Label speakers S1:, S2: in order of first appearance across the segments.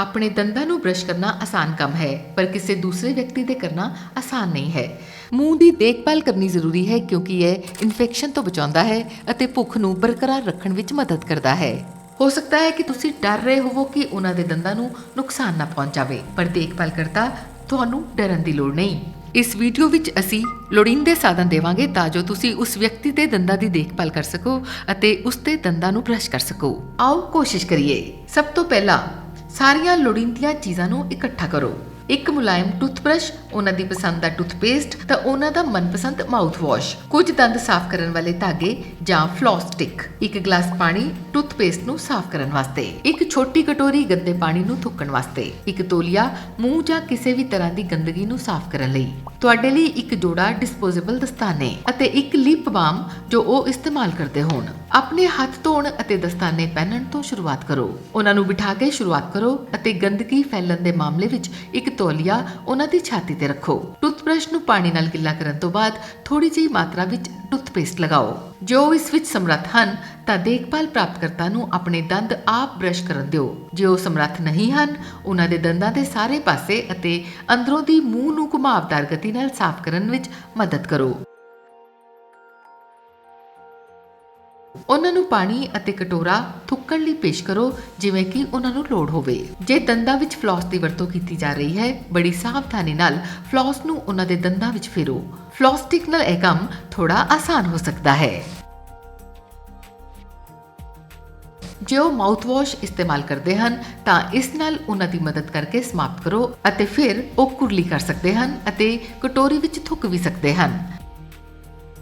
S1: ਆਪਣੇ ਦੰਦਾਂ ਨੂੰ ਬ੍ਰਸ਼ ਕਰਨਾ ਆਸਾਨ ਕੰਮ ਹੈ, ਪਰ ਕਿਸੇ ਦੂਸਰੇ ਵਿਅਕਤੀ ਦੇ ਕਰਨਾ ਆਸਾਨ ਨਹੀਂ ਹੈ। ਮੂੰਹ ਦੀ ਦੇਖਭਾਲ ਕਰਨੀ ਜ਼ਰੂਰੀ ਹੈ ਕਿਉਂਕਿ ਇਹ ਇਨਫੈਕਸ਼ਨ ਤੋਂ ਬਚਾਉਂਦਾ ਹੈ ਅਤੇ ਭੁੱਖ ਨੂੰ ਬਰਕਰਾਰ ਰੱਖਣ ਵਿੱਚ ਮਦਦ ਕਰਦਾ ਹੈ। ਹੋ ਸਕਦਾ ਹੈ ਕਿ ਤੁਸੀਂ ਡਰ ਰਹੇ ਹੋਵੋ ਕਿ ਉਹਨਾਂ ਦੇ ਦੰਦਾਂ ਨੂੰ ਨੁਕਸਾਨ ਨਾ ਪਹੁੰਚਾਵੇ ਪਰ ਦੇਖਭਾਲ ਕਰਤਾ ਤੁਹਾਨੂੰ ਡਰਨ ਦੀ ਲੋੜ ਨਹੀਂ। ਇਸ ਵੀਡੀਓ ਵਿੱਚ ਅਸੀਂ ਲੋੜੀਂਦੇ ਸਾਧਨ ਦੇਵਾਂਗੇ ਤਾਂ ਜੋ ਤੁਸੀਂ ਉਸ ਵਿਅਕਤੀ ਦੇ ਦੰਦਾਂ ਦੀ ਦੇਖਭਾਲ ਕਰ ਸਕੋ ਅਤੇ ਉਸ ਦੇ ਦੰਦਾਂ ਨੂੰ ਬ੍ਰਸ਼ ਕਰ ਸਕੋ। ਆਓ ਕੋਸ਼ਿਸ਼ ਕਰੀਏ। ਸਭ ਤੋਂ ਪਹਿਲਾਂ ਸਾਰੀਆਂ ਲੋੜੀਂਦੀਆਂ ਚੀਜ਼ਾਂ ਨੂੰ ਇਕੱਠਾ ਕਰੋ। ਇੱਕ ਮੁਲਾਇਮ ਟੂਥਬ੍ਰਸ਼, ਉਹਨਾਂ ਦੀ ਪਸੰਦ ਦਾ ਟੂਥਪੇਸਟ ਤਾਂ ਉਹਨਾਂ ਦਾ ਮਨਪਸੰਦ ਮਾਊਥ ਕੁਝ ਦੰਦ ਸਾਫ਼ ਕਰਨ ਵਾਲੇ ਧਾਗੇ ਜਾਂ ਫਲੌਸ ਸਟਿਕ ਇੱਕ ਗਲਾਸ ਪਾਣੀ ਟੂਥਪੇਸਟ ਨੂੰ ਸਾਫ਼ ਕਰਨ ਵਾਸਤੇ। ਇੱਕ ਛੋਟੀ ਕਟੋਰੀ ਗੰਦੇ ਪਾਣੀ ਨੂੰ ਥੁੱਕਣ ਵਾਸਤੇ। ਇੱਕ ਤੋਲੀਆ ਮੂੰਹ ਜਾਂ ਕਿਸੇ ਵੀ ਤਰ੍ਹਾਂ ਦੀ ਗੰਦਗੀ ਨੂੰ ਸਾਫ਼ ਕਰਨ ਲਈ। ਤੁਹਾਡੇ ਲਈ ਇੱਕ ਜੋੜਾ ਡਿਸਪੋਜ਼ੇਬਲ ਦਸਤਾਨੇ ਅਤੇ ਇੱਕ ਲਿਪ ਬਾਮ ਜੋ ਉਹ ਇਸਤੇਮਾਲ ਕਰਦੇ ਹੋਣ। ਆਪਣੇ ਹੱਥ ਧੋਣ ਅਤੇ ਦਸਤਾਨੇ ਪਹਿਨਣ ਤੋਂ ਸ਼ੁਰੂਆਤ ਕਰੋ। ਉਹਨਾਂ ਨੂੰ ਬਿਠਾ ਕੇ ਸ਼ੁਰੂਆਤ ਕਰੋ ਅਤੇ ਗੰਦਗੀ ਫੈਲਣ ਦੇ ਮਾਮਲੇ ਵਿੱਚ ਇੱਕ ਤੌਲੀਆ ਉਹਨਾਂ ਦੀ ਛਾਤੀ ਤੇ ਰੱਖੋ। ਟੁੱਥਬ੍ਰਸ਼ ਨੂੰ ਪਾਣੀ ਨਾਲ ਗਿੱਲਾ ਕਰਨ ਤੋਂ ਬਾਅਦ ਥੋੜੀ ਜਿਹੀ ਮਾਤਰਾ ਵਿੱਚ ਟੁੱਥਪੇਸਟ ਲਗਾਓ। ਜੋ ਇਸ ਵਿੱਚ ਸਮਰੱਥ ਹਨ ਤਾਂ ਦੇਖਭਾਲ ਪ੍ਰਾਪਤਕਰਤਾ ਨੂੰ ਆਪਣੇ ਦੰਦ ਆਪ ਬ੍ਰਸ਼ ਕਰਨ ਦਿਓ। ਜੇ ਉਹ ਸਮਰੱਥ ਨਹੀਂ ਹਨ, ਉਹਨਾਂ ਦੇ ਦੰਦਾਂ ਦੇ ਸਾਰੇ ਪਾਸੇ ਅਤੇ ਅੰਦਰੋਂ ਦੀ ਮੂੰਹ ਨੂੰ ਘੁਮਾਵਦਾਰ ਗਤੀ ਨਾਲ ਸਾਫ਼ ਕਰਨ ਵਿੱਚ ਮਦਦ ਕਰੋ। ਉਹਨਾਂ ਨੂੰ ਪਾਣੀ ਅਤੇ ਕਟੋਰਾ ਥੁੱਕਣ ਲਈ ਪੇਸ਼ ਕਰੋ, ਜਿਵੇਂ ਕਿ ਉਹਨਾਂ ਨੂੰ ਲੋੜ ਹੋਵੇ। ਜੇ ਦੰਦਾਂ ਵਿੱਚ ਫਲੌਸ ਦੀ ਵਰਤੋਂ ਕੀਤੀ ਜਾ ਰਹੀ ਹੈ, ਬੜੀ ਸਾਵਧਾਨੀ ਨਾਲ ਫਲੌਸ ਨੂੰ ਉਹਨਾਂ ਦੇ ਦੰਦਾਂ ਵਿੱਚ ਫੇਰੋ। ਫਲੌਸਟਿਕ ਨਾਲ ਇਹ ਕੰਮ ਥੋੜਾ ਆਸਾਨ ਹੋ ਸਕਦਾ ਹੈ। ਜੇ ਉਹ ਮਾਊਥਵਾਸ਼ ਇਸਤੇਮਾਲ ਕਰਦੇ ਹਨ, ਤਾਂ ਇਸ ਨਾਲ ਉਹਨਾਂ ਦੀ ਮਦਦ ਕਰਕੇ ਸਮਾਪਤ ਕਰੋ ਅਤੇ ਫਿਰ ਉਹ ਕੁਰਲੀ ਕਰ ਸਕਦੇ ਹਨ ਅਤੇ ਕਟੋਰੀ ਵਿੱਚ ਥੁੱਕ ਵੀ ਸਕਦੇ ਹਨ।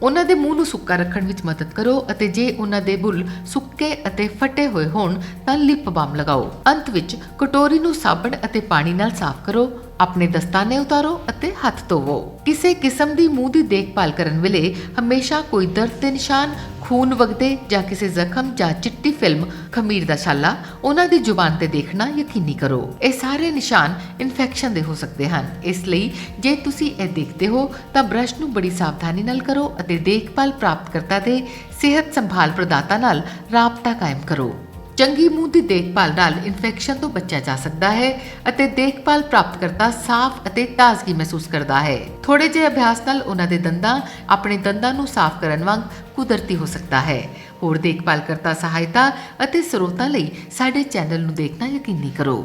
S1: ਉਹਨਾਂ ਦੇ ਮੂੰਹ ਨੂੰ ਸੁੱਕਾ ਰੱਖਣ ਵਿੱਚ ਮਦਦ ਕਰੋ ਅਤੇ ਜੇ ਉਹਨਾਂ ਦੇ ਬੁੱਲ ਸੁੱਕੇ ਅਤੇ ਫਟੇ ਹੋਏ ਹੋਣ, ਤਾਂ ਲਿਪ ਬਾਮ ਲਗਾਓ। ਅੰਤ ਵਿੱਚ ਕਟੋਰੀ ਨੂੰ ਸਾਬਣ ਅਤੇ ਪਾਣੀ ਨਾਲ ਸਾਫ਼ ਕਰੋ ਆਪਣੇ ਦਸਤਾਨੇ ਉਤਾਰੋ ਅਤੇ ਹੱਥ ਧੋਵੋ। ਕਿਸੇ ਕਿਸਮ ਦੀ ਮੂੰਹ ਦੀ ਦੇਖਭਾਲ ਕਰਨ ਵੇਲੇ ਹਮੇਸ਼ਾ ਕੋਈ ਦਰਦ ਦੇ ਨਿਸ਼ਾਨ, ਖੂਨ ਵਗਦੇ ਜਾਂ ਕਿਸੇ ਜ਼ਖਮ ਜਾਂ ਚਿੱਟੀ ਫਿਲਮ, ਖਮੀਰ ਦਾ ਛਾਲਾ, ਉਹਨਾਂ ਦੀ ਜ਼ੁਬਾਨ ਤੇ ਦੇਖਣਾ ਯਕੀਨੀ ਕਰੋ। ਇਹ ਸਾਰੇ ਨਿਸ਼ਾਨ ਇਨਫੈਕਸ਼ਨ ਦੇ ਹੋ ਸਕਦੇ ਹਨ। ਇਸ ਲਈ ਜੇ ਤੁਸੀਂ ਇਹ ਦੇਖਦੇ ਹੋ, ਤਾਂ ਬ੍ਰਸ਼ ਨੂੰ ਬੜੀ ਸਾਵਧਾਨੀ ਨਾਲ ਕਰੋ ਅਤੇ ਦੇਖਭਾਲ ਪ੍ਰਾਪਤ ਕਰਤਾ ਦੇ ਸਿਹਤ ਸੰਭਾਲ ਪ੍ਰਦਾਤਾ ਨਾਲ ਰਾਬਤਾ ਕਾਇਮ ਕਰੋ। ਚੰਗੀ ਮੂੰਹ ਦੀ ਦੇਖਭਾਲ ਨਾਲ ਇਨਫੈਕਸ਼ਨ ਤੋਂ ਬਚਿਆ ਜਾ ਸਕਦਾ ਹੈ ਅਤੇ ਦੇਖਭਾਲ ਪ੍ਰਾਪਤਕਰਤਾ ਸਾਫ਼ ਅਤੇ ਤਾਜ਼ਗੀ ਮਹਿਸੂਸ ਕਰਦਾ ਹੈ। ਥੋੜੇ ਜਿਹੇ ਅਭਿਆਸ ਨਾਲ ਉਹਨਾਂ ਦੇ ਦੰਦਾਂ ਆਪਣੇ ਦੰਦਾਂ ਨੂੰ ਸਾਫ਼ ਕਰਨ ਵਾਂਗ ਕੁਦਰਤੀ ਹੋ ਸਕਦਾ ਹੈ। ਹੋਰ ਦੇਖਭਾਲ ਕਰਤਾ ਸਹਾਇਤਾ ਅਤੇ ਸਰੋਤਾਂ ਲਈ ਸਾਡੇ ਚੈਨਲ ਨੂੰ ਦੇਖਣਾ ਯਕੀਨੀ ਕਰੋ।